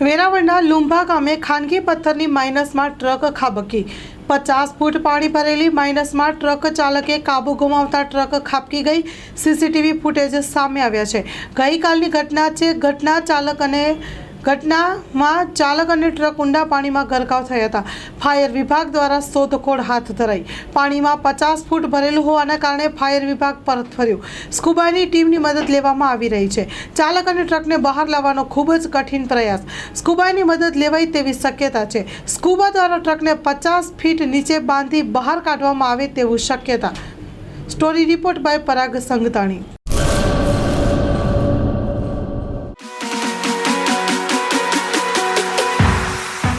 વેરાવળના લુંભા ગામે ખાનગી પથ્થરની માઇનસમાં ટ્રક ખાબકી. પચાસ ફૂટ પાણી ભરેલી માઇનસમાં ટ્રક ચાલકે કાબુ ગુમાવતા ટ્રક ખાબકી ગઈ. સીસીટીવી ફૂટેજ સામે આવ્યા છે. ગઈકાલની ઘટના છે. ઘટના ચાલક અને ઘટનામાં ચાલક અને ટ્રક ઊંડા પાણીમાં ગરકાવ થયા હતા. ફાયર વિભાગ દ્વારા શોધખોળ હાથ ધરાઈ. પાણીમાં પચાસ ફૂટ ભરેલું હોવાના કારણે ફાયર વિભાગ પરત ફર્યું. સ્કુબાની ટીમની મદદ લેવામાં આવી રહી છે. ચાલક અને ટ્રકને બહાર લાવવાનો ખૂબ જ કઠિન પ્રયાસ. સ્કુબાની મદદ લેવાય તેવી શક્યતા છે. સ્કુબા દ્વારા ટ્રકને પચાસ ફીટ નીચે બાંધી બહાર કાઢવામાં આવે તેવું શક્યતા. Story report by Parag Sangtani.